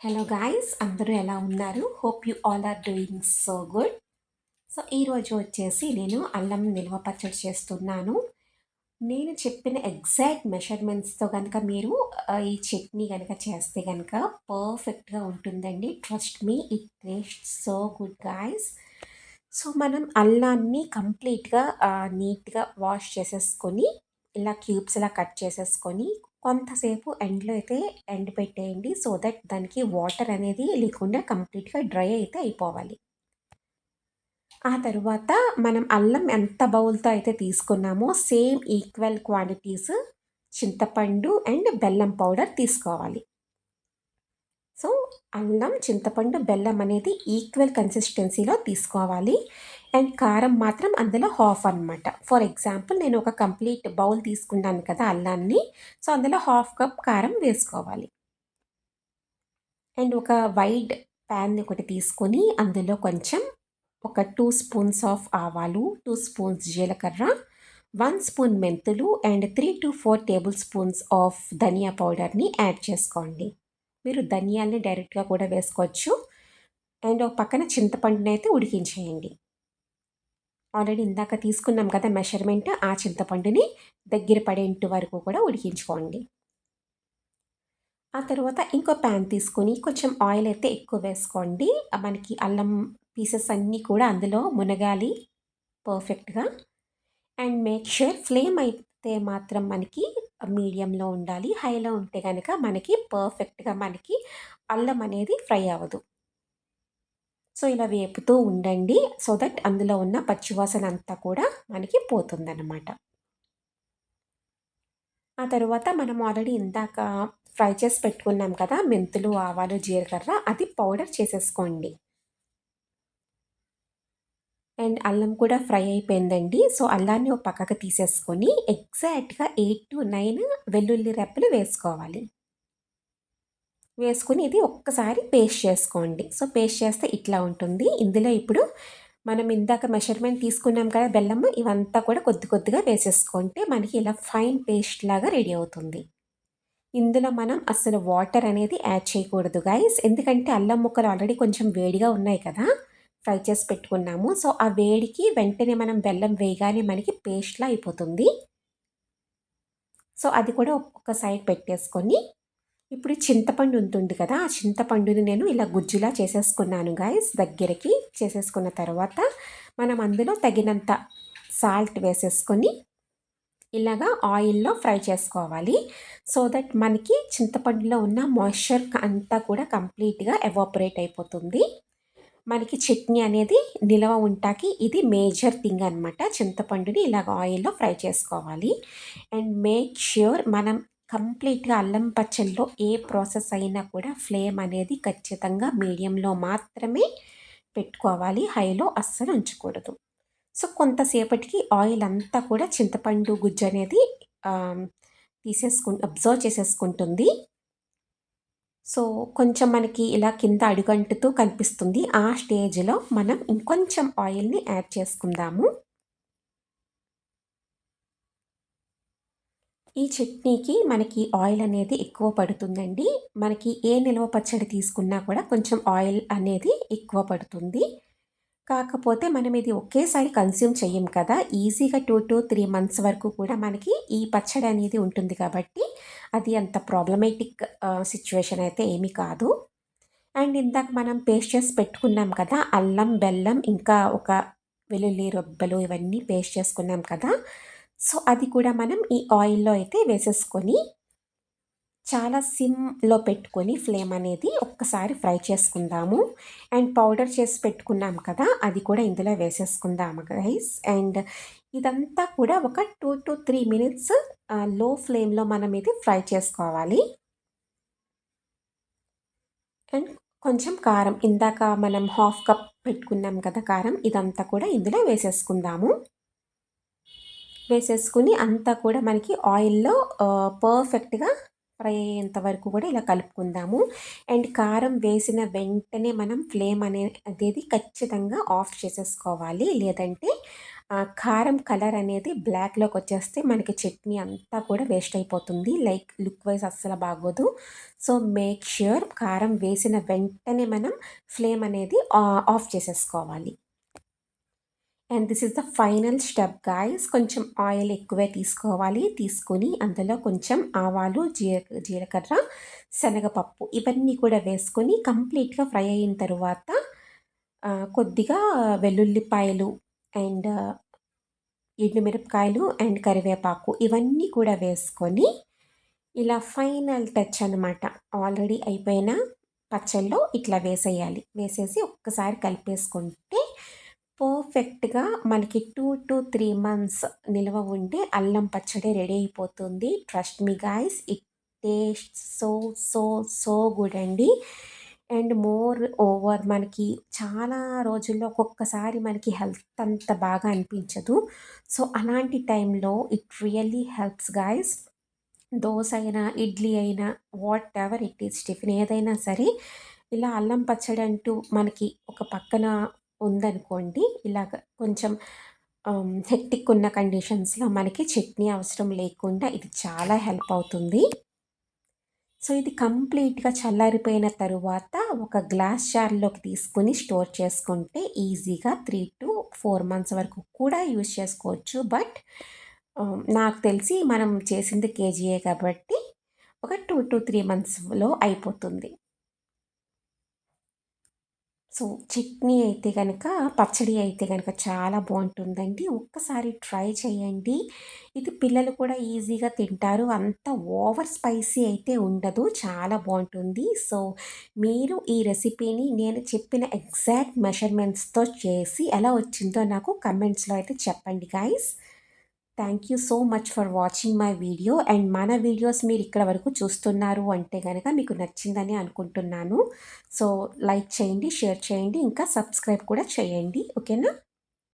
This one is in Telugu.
హలో గాయ్స్ అందరూ ఎలా ఉన్నారు? Hope you all are doing so good so ఈరోజు వచ్చేసి నేను అల్లం నిల్వ పచ్చడి చేస్తున్నాను. నేను చెప్పిన ఎగ్జాక్ట్ మెషర్మెంట్స్తో కనుక మీరు ఈ చట్నీ కనుక చేస్తే కనుక పర్ఫెక్ట్గా ఉంటుందండి. Trust me it taste so good guys so మనం అల్లాన్ని కంప్లీట్గా నీట్గా వాష్ చేసేసుకొని ఇలా క్యూబ్స్ ఇలా కట్ చేసేసుకొని కొంతసేపు ఎండలో అయితే ఎండ్ పెట్టేయండి సో దట్ దానికి వాటర్ అనేది లేకుండా కంప్లీట్గా డ్రై అయితే అయిపోవాలి. ఆ తరువాత మనం అల్లం ఎంత బౌల్తో అయితే తీసుకున్నామో సేమ్ ఈక్వల్ క్వాంటిటీస్ చింతపండు అండ్ బెల్లం పౌడర్ తీసుకోవాలి. సో అల్లం చింతపండు బెల్లం అనేది ఈక్వల్ కన్సిస్టెన్సీలో తీసుకోవాలి. అండ్ కారం మాత్రం అందులో హాఫ్ అనమాట ఫర్ ఎగ్జాంపుల్ నేను ఒక కంప్లీట్ బౌల్ తీసుకున్నాను కదా అల్లాన్ని. సో అందులో హాఫ్ కప్ కారం వేసుకోవాలి. అండ్ ఒక వైడ్ ప్యాన్ ఒకటి తీసుకొని అందులో కొంచెం ఒక టూ స్పూన్స్ ఆఫ్ ఆవాలు టూ స్పూన్స్ జీలకర్ర వన్ స్పూన్ మెంతులు and three to four tablespoons of dhania పౌడర్ని యాడ్ చేసుకోండి. మీరు ధనియాల్ని డైరెక్ట్గా కూడా వేసుకోవచ్చు. అండ్ ఒక పక్కన చింతపండుని అయితే ఉడికించేయండి. ఆల్రెడీ ఇందాక తీసుకున్నాం కదా మెషర్మెంట్ ఆ చింతపండుని దగ్గర పడేంటి వరకు కూడా ఉడికించుకోండి. ఆ తర్వాత ఇంకో ప్యాన్ తీసుకొని కొంచెం ఆయిల్ అయితే ఎక్కువ వేసుకోండి. మనకి అల్లం పీసెస్ అన్నీ కూడా అందులో మునగాలి పర్ఫెక్ట్గా. అండ్ మేక్ షూర్ ఫ్లేమ్ అయితే మాత్రం మనకి మీడియంలో ఉండాలి. హైలో ఉంటే కనుక మనకి పర్ఫెక్ట్గా మనకి అల్లం అనేది ఫ్రై అవ్వదు. సో ఇలా వేపుతూ ఉండండి. సో దట్ అందులో ఉన్న పచ్చివాసన అంతా కూడా మనకి పోతుందన్నమాట. ఆ తర్వాత మనం ఆల్రెడీ ఇందాక ఫ్రై చేసి పెట్టుకున్నాం కదా మెంతులు ఆవాలు జీలకర్ర అది పౌడర్ చేసేసుకోండి. అండ్ అల్లం కూడా ఫ్రై అయిపోయిందండి. సో అల్లాన్ని ఒక పక్కకు తీసేసుకొని ఎగ్జాక్ట్గా ఎయిట్ టు నైన్ వెల్లుల్లి రెప్పలు వేసుకోవాలి. వేసుకుని ఇది ఒక్కసారి పేస్ట్ చేసుకోండి. సో పేస్ట్ చేస్తే ఇట్లా ఉంటుంది. ఇందులో ఇప్పుడు మనం ఇందాక మెషర్మెంట్ తీసుకున్నాం కదా బెల్లం ఇవంతా కూడా కొద్ది కొద్దిగా వేసేసుకుంటే మనకి ఇలా ఫైన్ పేస్ట్ లాగా రెడీ అవుతుంది. ఇందులో మనం అసలు వాటర్ అనేది యాడ్ చేయకూడదు గైస్ ఎందుకంటే అల్లం ముక్కలు ఆల్రెడీ కొంచెం వేడిగా ఉన్నాయి కదా ఫ్రై చేసి పెట్టుకున్నాము. సో ఆ వేడికి వెంటనే మనం బెల్లం వేయగానే మనకి పేస్ట్లా అయిపోతుంది. సో అది కూడా ఒక సైడ్ పెట్టేసుకొని ఇప్పుడు చింతపండు ఉంటుంది కదా ఆ చింతపండుని నేను ఇలా గుజ్జులా చేసేసుకున్నాను గాయస్ దగ్గరికి చేసేసుకున్న తర్వాత మనం అందులో తగినంత సాల్ట్ వేసేసుకొని ఇలాగా ఆయిల్లో ఫ్రై చేసుకోవాలి. సో దట్ మనకి చింతపండులో ఉన్న మాయిశ్చర్ అంతా కూడా కంప్లీట్గా ఎవాపరేట్ అయిపోతుంది. మనకి చట్నీ అనేది నిలవ ఉంటాకి ఇది మేజర్ థింగ్ అనమాట చింతపండుని ఇలాగ ఆయిల్లో ఫ్రై చేసుకోవాలి. అండ్ మేక్ ష్యూర్ మనం కంప్లీట్గా అల్లం పచ్చళ్ళలో ఏ ప్రాసెస్ అయినా కూడా ఫ్లేమ్ అనేది ఖచ్చితంగా మీడియంలో మాత్రమే పెట్టుకోవాలి. హైలో అస్సలు ఉంచకూడదు. సో కొంతసేపటికి ఆయిల్ అంతా కూడా చింతపండు గుజ్జు అనేది తీసేసుకు అబ్జర్వ్ చేసేసుకుంటుంది. సో కొంచెం మనకి ఇలా కింద అడుగంటుతూ కనిపిస్తుంది. ఆ స్టేజ్లో మనం ఇంకొంచెం ఆయిల్ని యాడ్ చేసుకుందాము. ఈ చట్నీకి మనకి ఆయిల్ అనేది ఎక్కువ పడుతుందండి. మనకి ఏ నిల్వ పచ్చడి తీసుకున్నా కూడా కొంచెం ఆయిల్ అనేది ఎక్కువ పడుతుంది. కాకపోతే మనం ఇది ఒకేసారి కన్స్యూమ్ చెయ్యం కదా. ఈజీగా టూ టు త్రీ మంత్స్ వరకు కూడా మనకి ఈ పచ్చడి అనేది ఉంటుంది కాబట్టి అది అంత ప్రాబ్లమేటిక్ సిచ్యువేషన్ అయితే ఏమీ కాదు. అండ్ ఇందాక మనం పేస్ట్ చేసి పెట్టుకున్నాం కదా అల్లం బెల్లం ఇంకా ఒక వెల్లుల్లి రొబ్బలు ఇవన్నీ పేస్ట్ చేసుకున్నాం కదా సో అది కూడా మనం ఈ ఆయిల్లో అయితే వేసేసుకొని చాలా సిమ్లో పెట్టుకొని ఫ్లేమ్ అనేది ఒక్కసారి ఫ్రై చేసుకుందాము. అండ్ పౌడర్ చేసి పెట్టుకున్నాం కదా అది కూడా ఇందులో వేసేసుకుందాము గైస్. అండ్ ఇదంతా కూడా ఒక టూ టు త్రీ మినిట్స్లో ఫ్లేమ్లో మనం ఇది ఫ్రై చేసుకోవాలి. అండ్ కొంచెం కారం ఇందాక మనం హాఫ్ కప్ పెట్టుకున్నాం కదా కారం ఇదంతా కూడా ఇందులో వేసేసుకుందాము. వేసేసుకుని అంతా కూడా మనకి ఆయిల్లో పర్ఫెక్ట్గా ఫ్రై అయ్యేంత వరకు కూడా ఇలా కలుపుకుందాము అండ్ కారం వేసిన వెంటనే మనం ఫ్లేమ్ అనేది ఖచ్చితంగా ఆఫ్ చేసేసుకోవాలి లేదంటే కారం కలర్ అనేది బ్లాక్‌లోకి వచ్చేస్తే మనకి చట్నీ అంతా కూడా వేస్ట్ అయిపోతుంది. లైక్ లుక్ వైస్ అస్సలు బాగోదు. సో, మేక్ ష్యూర్ కారం వేసిన వెంటనే మనం ఫ్లేమ్ అనేది ఆఫ్ చేసేసుకోవాలి. And this is the final step guys కొంచెం ఆయిల్ ఎక్కువే తీసుకోవాలి. తీసుకొని అందులో కొంచెం ఆవాలు, జీర జీలకర్ర, శనగపప్పు ఇవన్నీ కూడా వేసుకొని కంప్లీట్‌గా ఫ్రై అయిన తర్వాత కొద్దిగా వెల్లుల్లిపాయలు అండ్ ఎండుమిరపకాయలు అండ్ కరివేపాకు ఇవన్నీ కూడా వేసుకొని ఇలా ఫైనల్ టచ్ అనమాట. ఆల్రెడీ అయిపోయిన పచ్చళ్ళు ఇట్లా వేసేయాలి. వేసేసి ఒక్కసారి కలిపేసుకుంటే పర్ఫెక్ట్‌గా మనకి 2-3 మంత్స్ నిల్వ ఉంటే అల్లం పచ్చడి రెడీ అయిపోతుంది. Trust me guys it taste so, so, so good అండి. అండ్ మోర్ ఓవర్ మనకి చాలా రోజుల్లో ఒక్కొక్కసారి మనకి హెల్త్ అంత బాగా అనిపించదు. సో, అలాంటి టైంలో it really helps guys dosa అయినా, ఇడ్లీ అయినా whatever it is tiffin ఏదైనా సరే ఇలా అల్లం పచ్చడి అంటూ మనకి ఒక పక్కన ఉందనుకోండి ఇలాగ కొంచెం హెక్టిక్ ఉన్న కండిషన్స్‌లో మనకి చట్నీ అవసరం లేకుండా ఇది చాలా హెల్ప్ అవుతుంది. సో, ఇది కంప్లీట్‌గా చల్లారిపోయిన తరువాత ఒక గ్లాస్ జార్‌లోకి తీసుకొని స్టోర్ చేసుకుంటే ఈజీగా 3-4 మంత్స్ వరకు కూడా యూజ్ చేసుకోవచ్చు. బట్ నాకు తెలిసి మనం చేసింది కేజీయే కాబట్టి ఒక 2-3 మంత్స్‌లో అయిపోతుంది. సో, చట్నీ అయితే కనుక పచ్చడి అయితే కనుక చాలా బాగుంటుందండి ఒక్కసారి ట్రై చేయండి. ఇది పిల్లలు కూడా ఈజీగా తింటారు. అంత ఓవర్ స్పైసీ అయితే ఉండదు. చాలా బాగుంటుంది సో, మీరు ఈ రెసిపీని నేను చెప్పిన ఎగ్జాక్ట్ మెషర్మెంట్స్తో చేసి ఎలా వచ్చిందో నాకు కమెంట్స్‌లో అయితే చెప్పండి guys thank you so much for watching my video. And మన వీడియోస్ మీరు ఇక్కడ వరకు చూస్తున్నారు అంటే కనుక మీకు నచ్చిందని అనుకుంటున్నాను. సో, లైక్ చేయండి, షేర్ చేయండి, ఇంకా సబ్స్క్రైబ్ కూడా చేయండి. ఓకేనా?